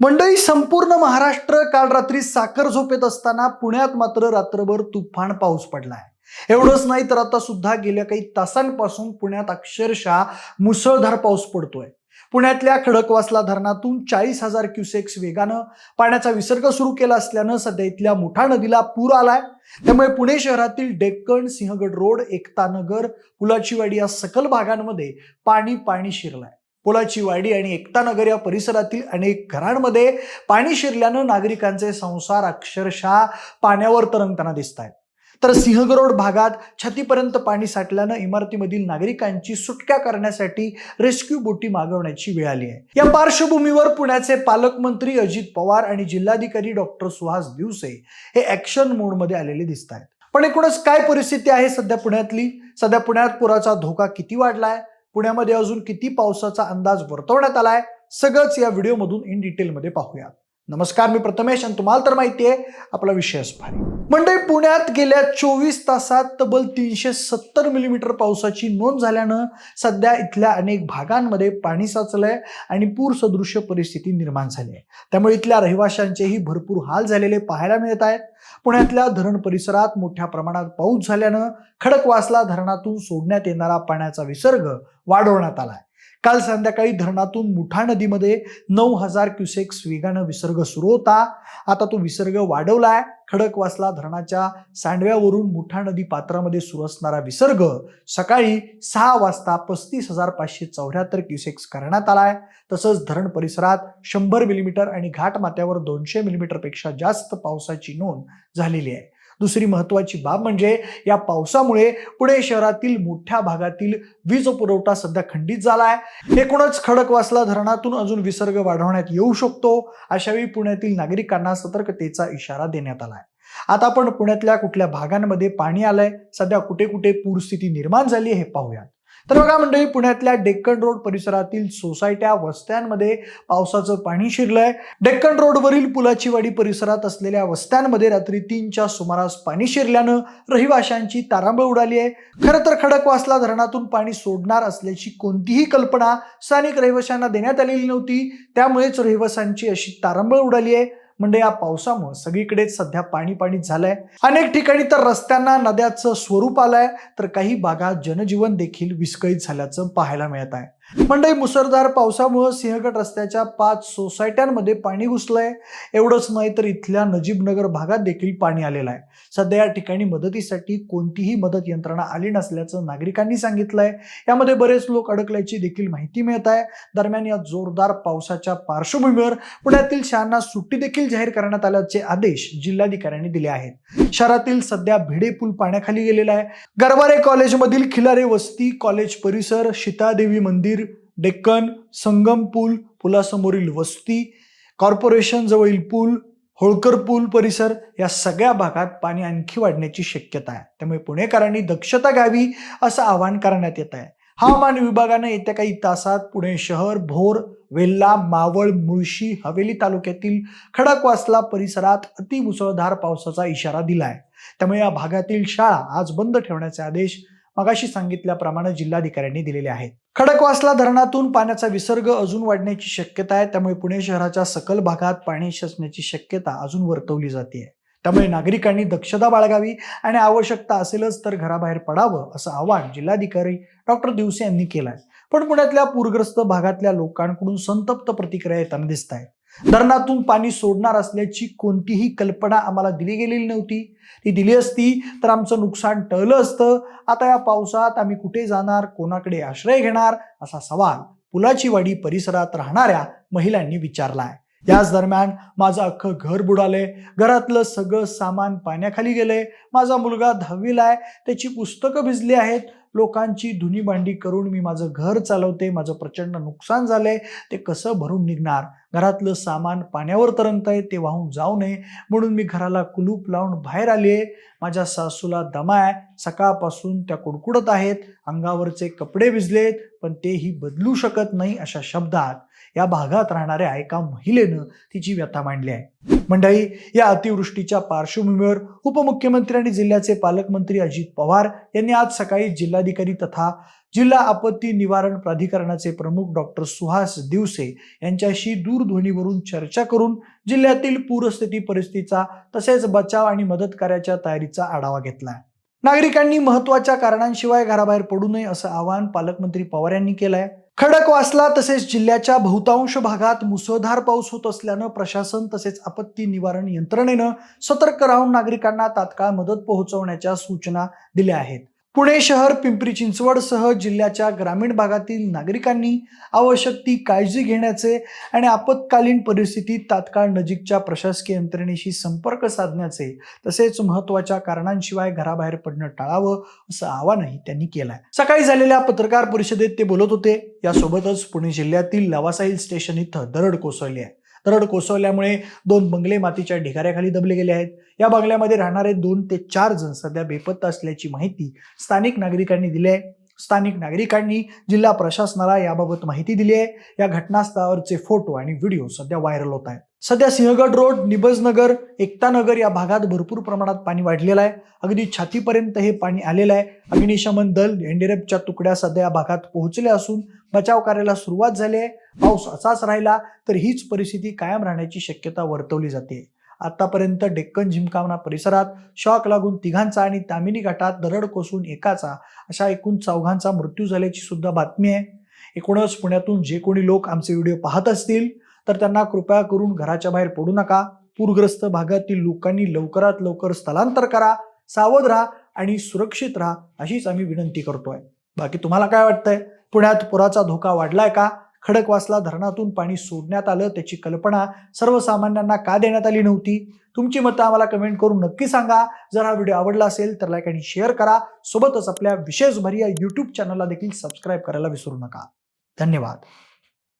मंडळी संपूर्ण महाराष्ट्र काल रात्री साखर झोपेत असताना पुण्यात मात्र रात्रभर तुफान पाऊस पडलाय. एवढंच नाही तर आता सुद्धा गेल्या काही तासांपासून पुण्यात अक्षरशः मुसळधार पाऊस पडतोय. पुण्यातल्या खडकवासला धरणातून चाळीस हजार क्युसेक्स वेगानं पाण्याचा विसर्ग सुरू केला असल्यानं सध्या इथल्या मुठा नदीला पूर आलाय. त्यामुळे पुणे शहरातील डेक्कन सिंहगड रोड एकता नगर पुलाचीवाडी या सकल भागांमध्ये पाणी पाणी शिरलाय. पुलाची वाडी आणि एकता नगर या परिसरातील अनेक घरांमध्ये पाणी शिरल्यानं नागरिकांचे संसार अक्षरशः पाण्यावर तरंगताना दिसत आहेत तर सिंहगरोड भागात छातीपर्यंत पाणी साठल्यानं इमारतीमधील नागरिकांची सुटका करण्यासाठी रेस्क्यू बोटी मागवण्याची वेळ आली आहे. या पार्श्वभूमीवर पुण्याचे पालकमंत्री अजित पवार आणि जिल्हाधिकारी डॉक्टर सुहास दिवसे हे ऍक्शन मोडमध्ये आलेले दिसत आहेत पण एकूणच काय परिस्थिती आहे सध्या पुण्यातली? सध्या पुण्यात पुराचा धोका किती वाढलाय? पुण्यामध्ये अजून किती पावसाचा अंदाज वर्तवण्यात आलाय? सगळंच या व्हिडिओमधून इन डिटेलमध्ये पाहूया. नमस्कार मी प्रथमेश आणि तुम्हाला तर माहिती आहे आपला विषय भारी मंडळी पुण्यात गेल्या चोवीस तासात तब्बल तीनशे सत्तर मिलीमीटर पावसाची नोंद झाल्यानं सध्या इथल्या अनेक भागांमध्ये पाणी साचलंय आणि पूर सदृश्य परिस्थिती निर्माण झाली आहे. त्यामुळे इथल्या रहिवाशांचेही भरपूर हाल झालेले पाहायला मिळत आहेत. पुण्यातल्या धरण परिसरात मोठ्या प्रमाणात पाऊस झाल्यानं खडकवासला धरणातून सोडण्यात येणारा पाण्याचा विसर्ग वाढवण्यात आलाय काल संध्याकाळी धरणातून मुठा नदीमध्ये नऊ हजार क्युसेक्स वेगानं विसर्ग सुरू होता. आता तो विसर्ग वाढवलाय. खडकवासला धरणाच्या सांडव्यावरून मुठा नदी पात्रामध्ये सुरू असणारा विसर्ग सकाळी सहा वाजता पस्तीस हजार पाचशे चौऱ्याहत्तर क्युसेक्स करण्यात आलाय. तसंच धरण परिसरात शंभर मिलीमीटर आणि घाटमाथ्यावर दोनशे मिलीमीटरपेक्षा जास्त पावसाची नोंद झालेली आहे. दुसरी महत्वाची बाब म्हणजे या पावसामुळे पुणे शहरातील मोठ्या भागातील वीज पुरवठा सध्या खंडित झाला आहे एकूणच खडकवासला धरणातून अजून विसर्ग वाढवण्यात येऊ शकतो अशावेळी पुण्यातील नागरिकांना सतर्कतेचा इशारा देण्यात आलाय. आता आपण पुण्यातल्या कुठल्या भागांमध्ये पाणी आलंय सध्या कुठे कुठे पूरस्थिती निर्माण झाली हे पाहूयात. तर बघा मंडळी पुण्यातल्या डेक्कन रोड परिसरातील सोसायट्या वस्त्यांमध्ये पावसाचं पाणी शिरलंय. डेक्कन रोडवरील पुलाची वाडी परिसरात असलेल्या वस्त्यांमध्ये रात्री तीनच्या सुमारास पाणी शिरल्यानं रहिवाशांची तारांबळ उडाली आहे. खरं तर खडकवासला धरणातून पाणी सोडणार असल्याची कोणतीही कल्पना स्थानिक रहिवाशांना देण्यात आलेली नव्हती. त्यामुळेच रहिवाशांची अशी तारांबळ उडाली आहे. म्हणजे या पावसामुळे सगळीकडेच सध्या पाणी पाणी झालंय. अनेक ठिकाणी तर रस्त्यांना नद्याचं स्वरूप आलंय. तर काही भागात जनजीवन देखील विस्कळीत झाल्याचं पाहायला मिळत आहे. मंडई मुसळधार पावसामुळे सिंहगड रस्त्याच्या पाच सोसायट्यांमध्ये पाणी घुसलंय. एवढंच नाही तर इथल्या नजीबनगर भागात देखील पाणी आलेलं आहे. सध्या या ठिकाणी मदतीसाठी कोणतीही मदत यंत्रणा आली नसल्याचं नागरिकांनी सांगितलंय. यामध्ये बरेच लोक अडकल्याची देखील माहिती मिळत आहे. दरम्यान या जोरदार पावसाच्या पार्श्वभूमीवर पुण्यातील शाळांना सुट्टी देखील जाहीर करण्यात आल्याचे आदेश जिल्हाधिकाऱ्यांनी दिले आहेत. शहरातील सध्या भिडे पूल पाण्याखाली गेलेला आहे. गरवारे कॉलेजमधील खिलारे वस्ती कॉलेज परिसर सीतादेवी मंदिर डेक्कन संगम पूल पुलासमोरील वस्ती कॉर्पोरेशन जवळील पूल होळकर पूल परिसर या सगळ्या भागात पाणी आणखी वाढण्याची शक्यता आहे. त्यामुळे पुणेकरांनी दक्षता घ्यावी असं आवाहन करण्यात येत आहे. हवामान विभागानं येत्या काही तासात पुणे शहर भोर वेल्ला मावळ मुळशी हवेली तालुक्यातील खडकवासला परिसरात अतिमुसळधार पावसाचा इशारा दिलाय. त्यामुळे या भागातील शाळा आज बंद ठेवण्याचे आदेश मगाशी सांगितल्याप्रमाणे जिल्हाधिकाऱ्यांनी दिलेले आहेत. खडकवासला धरणातून पाण्याचा विसर्ग अजून वाढण्याची शक्यता आहे. त्यामुळे पुणे शहराच्या सकल भागात पाणी शसण्याची शक्यता अजून वर्तवली जाते. त्यामुळे नागरिकांनी दक्षता बाळगावी आणि आवश्यकता असेलच तर घराबाहेर पडावं असं आवाहन जिल्हाधिकारी डॉक्टर दिवसे यांनी केलं आहे पण पुण्यातल्या पूरग्रस्त भागातल्या लोकांकडून संतप्त प्रतिक्रिया येताना दिसत आहेत धरणातून पाणी सोडणार असल्याची कोणतीही कल्पना आम्हाला दिली गेलेली नव्हती. ती दिली असती तर आमचं नुकसान टळलं असतं. आता या पावसात आम्ही कुठे जाणार? कोणाकडे आश्रय घेणार? असा सवाल पुलाची वाडी परिसरात राहणाऱ्या महिलांनी विचारलाय. याच दरम्यान माझं अख्खं घर बुडाले. घरातलं सगळं सामान पाण्याखाली गेलंय माझा मुलगा दहावीला आहे. त्याची पुस्तकं भिजली आहेत. लोकांची धुनी भांडी करून मी माझं घर चालवते. माझं प्रचंड नुकसान झालंय. ते कसं भरून निघणार? घरातलं सामान पाण्यावर तरंगतंय. ते वाहून जाऊ नये. म्हणून मी घराला कुलूप लावून बाहेर आली आहे माझ्या सासूला दमा आहे. सकाळपासून त्या कुडकुडत आहेत. अंगावरचे कपडे भिजलेत. पण तेही बदलू शकत नाही अशा शब्दात. या भागात राहणाऱ्या एका महिलेनं तिची व्यथा मांडली आहे. मंडळी या अतिवृष्टीच्या पार्श्वभूमीवर उपमुख्यमंत्री आणि जिल्ह्याचे पालकमंत्री अजित पवार यांनी आज सकाळी जिल्हाधिकारी तथा जिल्हा आपत्ती निवारण प्राधिकरणाचे प्रमुख डॉक्टर सुहास दिवसे यांच्याशी दूरध्वनीवरून चर्चा करून जिल्ह्यातील पूरस्थिती परिस्थितीचा तसेच बचाव आणि मदत कार्याच्या तयारीचा आढावा घेतला. नागरिकांनी महत्त्वाच्या कारणांशिवाय घराबाहेर पडू नये असं आवाहन पालकमंत्री पवार यांनी केलंय. खडकवासला तसेच जिल्ह्याच्या बहुतांश भागात मुसळधार पाऊस होत असल्यानं प्रशासन तसेच आपत्ती निवारण यंत्रणेनं सतर्क राहून नागरिकांना तात्काळ मदत पोहोचवण्याच्या सूचना दिल्या आहेत. पुणे शहर पिंपरी चिंचवडसह जिल्ह्याच्या ग्रामीण भागातील नागरिकांनी आवश्यक ती काळजी घेण्याचे आणि आपत्कालीन परिस्थितीत तात्काळ नजीकच्या प्रशासकीय यंत्रणेशी संपर्क साधण्याचे तसेच महत्त्वाच्या कारणांशिवाय घराबाहेर पडणं टाळावं असं आवाहनही त्यांनी केलं आहे सकाळी झालेल्या पत्रकार परिषदेत ते बोलत होते. यासोबतच पुणे जिल्ह्यातील लवासा हिल स्टेशन इथं दरड कोसळली आहे. दरड कोसळल्यामुळे दोन बंगले मातीच्या ढिगाऱ्याखाली दबले गेले आहेत. या बंगल्यामध्ये राहणारे दोन ते चार जण सध्या बेपत्ता असल्याची माहिती स्थानिक नागरिकांनी दिली आहे. स्थानिक नागरिकांनी जिल्हा प्रशासनाला याबाबत माहिती दिली आहे. या घटनास्थळावरचे फोटो आणि व्हिडिओ सध्या व्हायरल होत आहेत. सध्या सिंहगड रोड निबजनगर एकतानगर या भागात भरपूर प्रमाणात पाणी वाढलेलं आहे. अगदी छातीपर्यंत हे पाणी आलेलं आहे. अग्निशमन दल एनडीआरएफच्या तुकड्या सध्या या भागात पोहोचल्या असून बचाव कार्याला सुरुवात झाली आहे. पाऊस असाच राहिला तर हीच परिस्थिती कायम राहण्याची शक्यता वर्तवली जाते. आतापर्यंत डेक्कन जिमकावना परिसरात शॉक लागून तिघांचा आणि तामिनी घाटात दरड कोसळून एकाचा अशा एकूण चौघांचा मृत्यू झाल्याची सुद्धा बातमी आहे. एकूणच पुण्यातून जे कोणी लोक आमचे व्हिडिओ पाहत असतील तर त्यांना कृपया करून घराच्या बाहेर पडू नका. पूरग्रस्त भागातील लोकांनी लवकरात लवकर स्थलांतर करा सावध राहा आणि सुरक्षित राहा अशीच आम्ही विनंती करतोय. बाकी तुम्हाला काय वाटतंय? पुण्यात पुराचा धोका वाढलाय का? खडकवासला धरणातून पाणी सोडण्यात आलं त्याची कल्पना सर्वसामान्यांना का देण्यात आली नव्हती? तुमची मतं आम्हाला कमेंट करून नक्की सांगा. जर हा व्हिडिओ आवडला असेल तर लाईक आणि शेअर करा. सोबतच आपल्या विशेष भरी या यूट्यूब चॅनलला देखील सबस्क्राईब करायला विसरू नका. धन्यवाद.